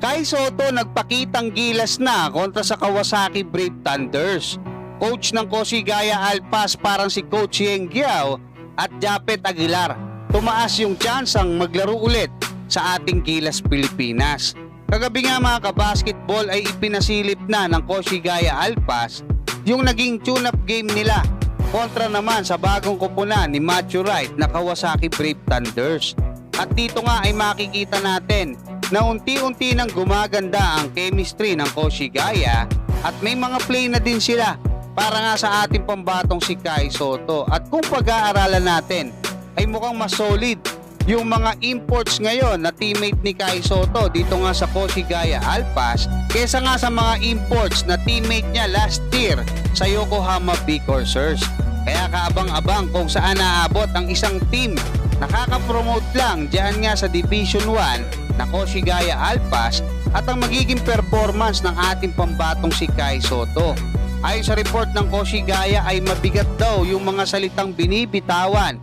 Kai Soto nagpakitang gilas na kontra sa Kawasaki Brave Thunders. Coach ng Koshigaya Alpas parang si Coach Yeng Giao at Japet Aguilar. Tumaas yung tsansang maglaro ulit sa ating Gilas Pilipinas. Kagabi nga mga kabasketball ay ipinasilip na ng Koshigaya Alpas yung naging tune-up game nila kontra naman sa bagong kupunan ni Matthew Wright na Kawasaki Brave Thunders. At dito nga ay makikita natin na unti-unti nang gumaganda ang chemistry ng Koshigaya at may mga play na din sila para nga sa ating pambatong si Kai Soto. At kung pag-aaralan natin ay mukhang mas solid yung mga imports ngayon na teammate ni Kai Soto dito nga sa Koshigaya Alpas kesa nga sa mga imports na teammate niya last year sa Yokohama B Corsairs. Kaya kaabang-abang kung saan naabot ang isang team nakaka-promote lang dyan nga sa Division 1 na Koshigaya Alpas at ang magiging performance ng ating pambatong si Kai Soto. Ayon sa report ng Koshigaya ay mabigat daw yung mga salitang binibitawan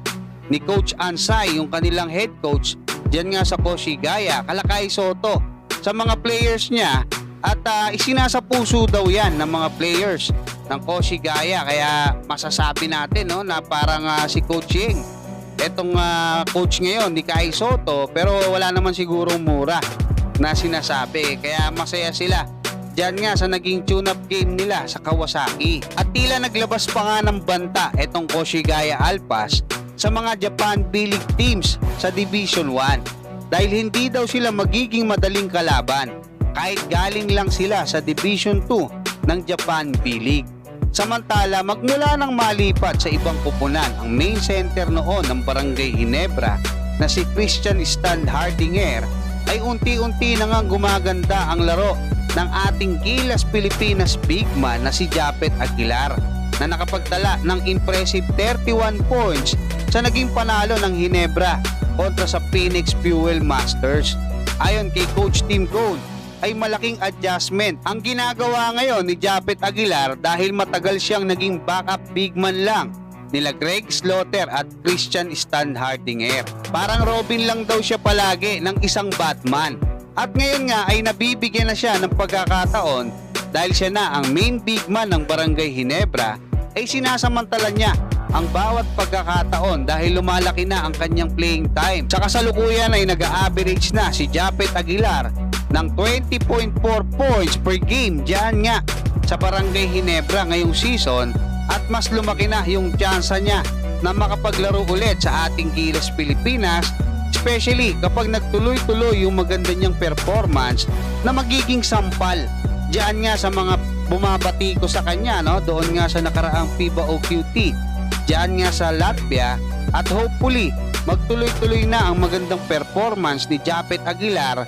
ni Coach Ansay, yung kanilang head coach, dyan nga sa Koshigaya, Kalakay Soto, sa mga players niya at ah, isinasapuso daw yan ng mga players ng Koshigaya kaya masasabi natin no, na parang ah, si Coach Yeng etong ah, coach ngayon ni Kai Soto pero wala naman sigurong mura na sinasabi kaya masaya sila Diyan nga sa naging tune-up game nila sa Kawasaki. At tila naglabas pa nga ng banta etong Koshigaya Alpas sa mga Japan B-League teams sa Division 1 dahil hindi daw sila magiging madaling kalaban kahit galing lang sila sa Division 2 ng Japan B-League. Samantala, magmula nang malipat sa ibang kupunan ang main center noon ng Barangay Ginebra na si Christian Stan Hardinger ay unti-unti na nga gumaganda ang laro ng ating Gilas Pilipinas big man na si Japet Aguilar na nakapagtala ng impressive 31 points sa naging panalo ng Ginebra kontra sa Phoenix Fuel Masters. Ayon kay Coach Tim Cone, ay malaking adjustment ang ginagawa ngayon ni Japet Aguilar dahil matagal siyang naging backup big man lang nila Greg Slaughter at Christian Stan Hardinger. Parang Robin lang daw siya palagi ng isang Batman. At ngayon nga ay nabibigyan na siya ng pagkakataon dahil siya na ang main big man ng Barangay Ginebra ay sinasamantala niya ang bawat pagkakataon dahil lumalaki na ang kanyang playing time. Sa kasalukuyan ay nag-average na si Japet Aguilar ng 20.4 points per game diyan nga sa Barangay Ginebra ngayong season at mas lumaki na yung tsansa niya na makapaglaro ulit sa ating Gilas Pilipinas especially kapag nagtuloy-tuloy yung maganda niyang performance na magiging sampal diyan nga sa mga bumabati ko sa kanya no? Doon nga sa nakaraang FIBA OQT diyan nga sa Latvia at hopefully magtuloy-tuloy na ang magandang performance ni Japet Aguilar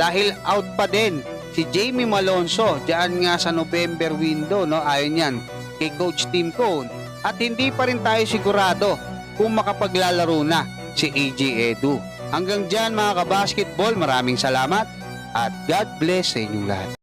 dahil out pa din si Jamie Malonzo diyan nga sa November window no ayon yan kay Coach Tim Cone at hindi pa rin tayo sigurado kung makapaglalaro na si AJ Edu. Hanggang dyan mga kabasketball, maraming salamat at God bless sa inyong lahat.